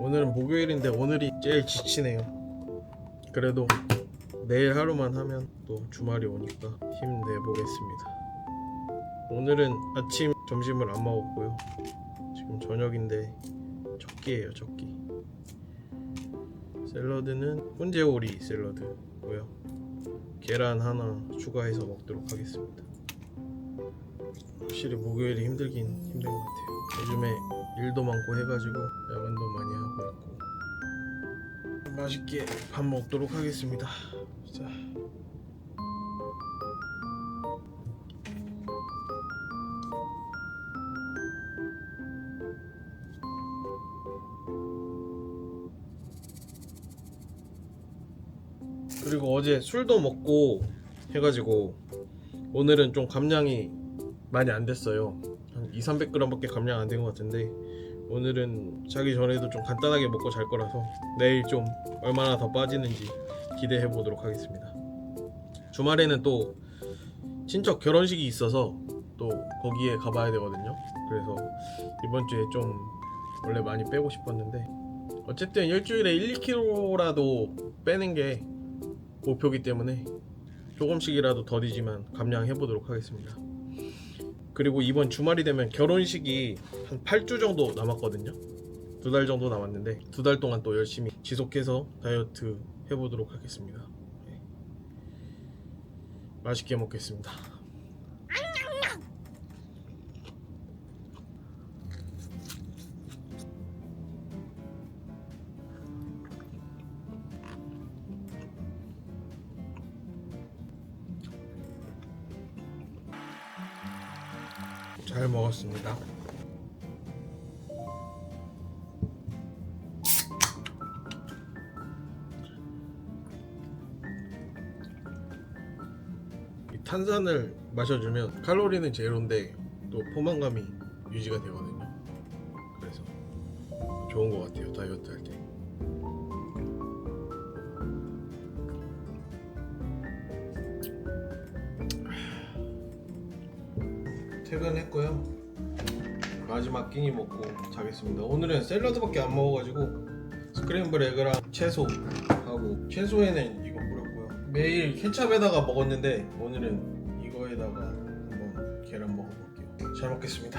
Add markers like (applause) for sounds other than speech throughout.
오늘은 목요일인데 오늘이 제일 지치네요. 그래도 내일 하루만 하면 또 주말이 오니까 힘내보겠습니다. 오늘은 아침, 점심을 안 먹었고요. 지금 저녁인데 첫 끼. 샐러드는 훈제오리 샐러드고요. 계란 하나 추가해서 먹도록 하겠습니다. 확실히 목요일이 힘들긴 힘든 것 같아요. 요즘에 일도 많고 해가지고 야근도 많이 하고 있고 맛있게 밥 먹도록 하겠습니다. 자. 그리고 어제 술도 먹고 해가지고 오늘은 좀 감량이 많이 안 됐어요. 한 2, 300g밖에 감량 안 된 것 같은데 오늘은 자기 전에도 좀 간단하게 먹고 잘 거라서 내일 좀 얼마나 더 빠지는지 기대해 보도록 하겠습니다. 주말에는 또 친척 결혼식이 있어서 또 거기에 가봐야 되거든요. 그래서 이번 주에 좀 원래 많이 빼고 싶었는데 어쨌든 일주일에 1, 2kg라도 빼는 게 목표기 때문에 조금씩이라도 더디지만 감량해 보도록 하겠습니다. 그리고 이번 주말이 되면 결혼식이 한 8주 정도 남았거든요. 두 달 정도 남았는데 두 달 동안 또 열심히 지속해서 다이어트 해보도록 하겠습니다. 네. 맛있게 먹겠습니다. 먹었습니다. 이 탄산을 마셔주면 칼로리는 제로인데 또 포만감이 유지가 되거든요. 그래서 좋은 것 같아요 다이어트 할 때. 퇴근했고요. 마지막 끼니 먹고 자겠습니다. 오늘은 샐러드밖에 안 먹어가지고 스크램블 에그랑 채소 하고 채소에는 이거 뿌렸고요. 매일 케찹에다가 먹었는데 오늘은 이거에다가 한번 계란 먹어볼게요. 잘 먹겠습니다.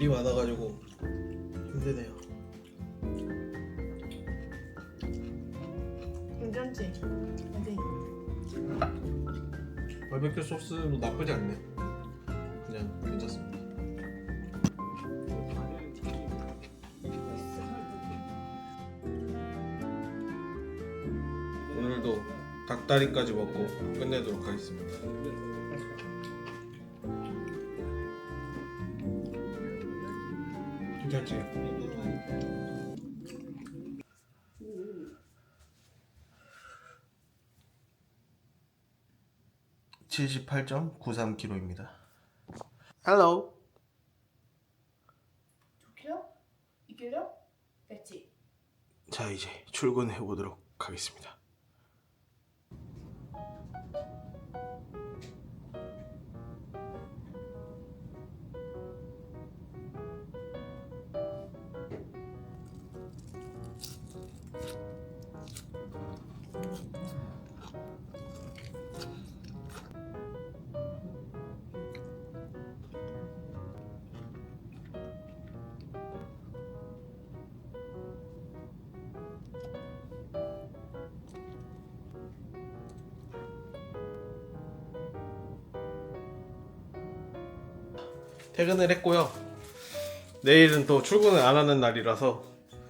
일이 많아가지고 힘드네요. 괜찮지? 어디? 바베큐 소스도 나쁘지 않네. 그냥 괜찮습니다. 오늘도 닭다리까지 먹고 끝내도록 하겠습니다. 괜찮지? (78.93kg입니다) Hello. 2kg? 2kg? 됐지? 자 이제 출근해 보도록 하겠습니다. 퇴근을 했고요. 내일은 또 출근을 안 하는 날이라서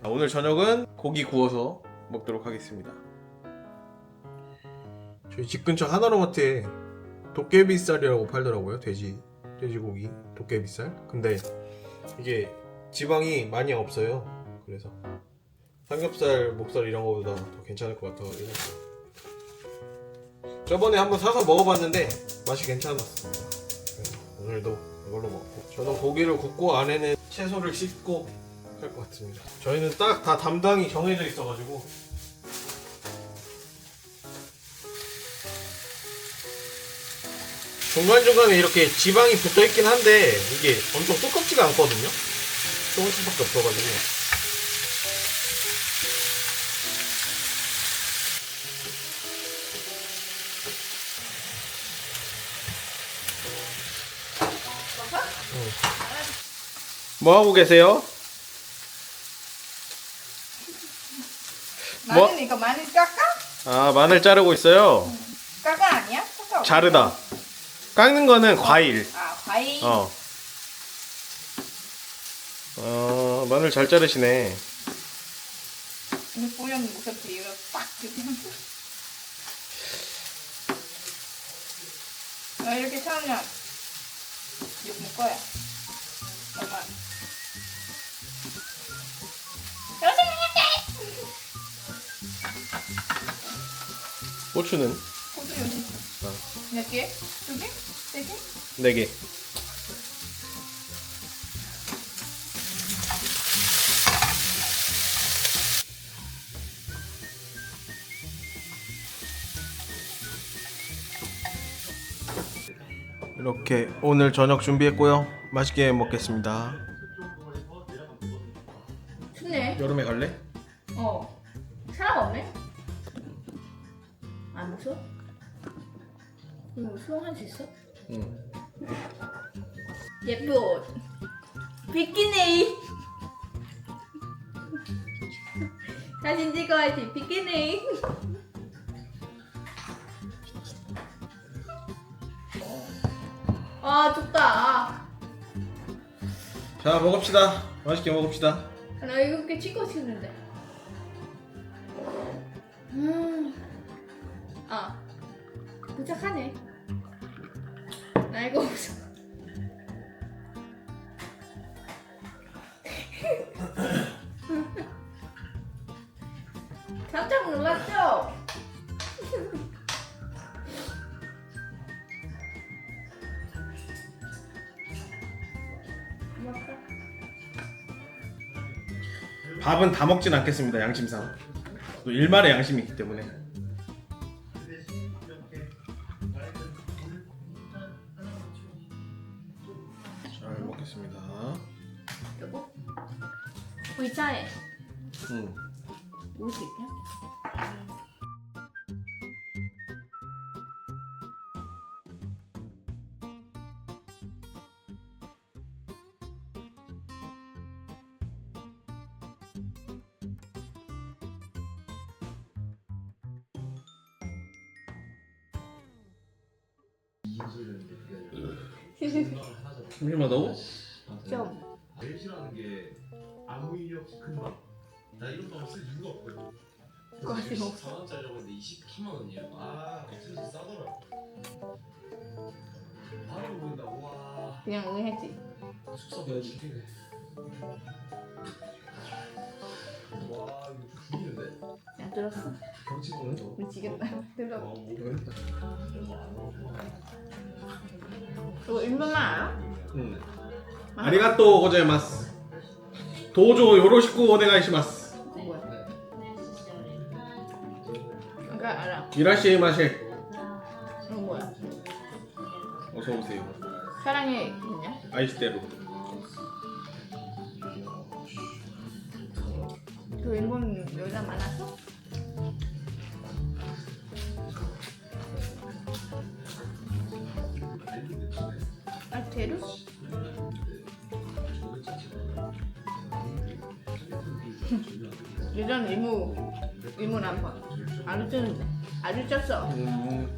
오늘 저녁은 고기 구워서 먹도록 하겠습니다. 저희 집 근처 하나로마트에 도깨비살이라고 팔더라고요. 돼지 돼지고기 도깨비살. 근데 이게 지방이 많이 없어요. 그래서 삼겹살, 목살 이런 거보다 더 괜찮을 것 같아가지고 저번에 한번 사서 먹어봤는데 맛이 괜찮았습니다. 오늘도 이걸로 먹고 저는 고기를 굽고 안에는 채소를 씻고 할 것 같습니다. 저희는 딱 다 담당이 정해져 있어가지고 중간중간에 이렇게 지방이 붙어 있긴 한데 이게 엄청 두껍지가 않거든요. 조금씩밖에 없어가지고. 뭐 하고 계세요? 뭐? 마늘이니까 마늘 깎아? 아 마늘 자르고 있어요. 깎아 아니야? 깎아 자르다. 깎는 거는 과일. 아 과일 어. 어 마늘 잘 자르시네. 이거 무섭지 이거 빡 이렇게 나 이렇게 차면 물 거야 여기 고추는 호두 여기 어. 몇 개? 두 개? 세 개? 네 개. 이렇게 오늘 저녁 준비했고요. 맛있게 먹겠습니다. 춥네 여름에 갈래? 어 사람 없네? 안 무서워? 이거 수영할 수 있어? 응. 예쁜 옷 비키니 (laughs) 사진 찍어야지 비키니 아 춥다 자 먹읍시다. 맛있게 먹읍시다. 나 이렇게 찍고 싶는데 음. 아 도착하네 밥은 다 먹진 않겠습니다. 양심상. 또 일말의 양심이 있기 때문에. 잘 먹겠습니다. 여보 의자에 음. 누울 수 있냐? 심심하다고? 좀. 제일 싫어하는 게 아무 일이 없이 금방. 나 이런 거쓸 이유가 없거든. 그거지 뭐. 4원짜리라고 했는데 23만 원이에요. 아 진짜 싸더라 바로 보인다. 우와. 그냥 응했지. 숙소 배워 죽겠네 와 이거 죽이는데? 야 들었어? 경치 보는 거 미치겠다 들어 와, 뭐 그거 일본말 알아? 음. 아리가또 고자이마스. 도조 요로시쿠 오네가이시마스. 뭐야? 그러니까 알아 이라시마세. 이거 뭐야? 어서 오세요. 사랑해 있냐? 아이스테로. 그 일본 여자 많았어? 예전 이모 이모 남편 쩌는데 아주 쪘어 음.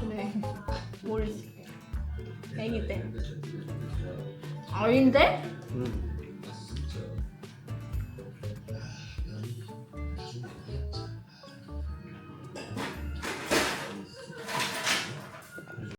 그래 모르지 애기 때 아닌데? 음.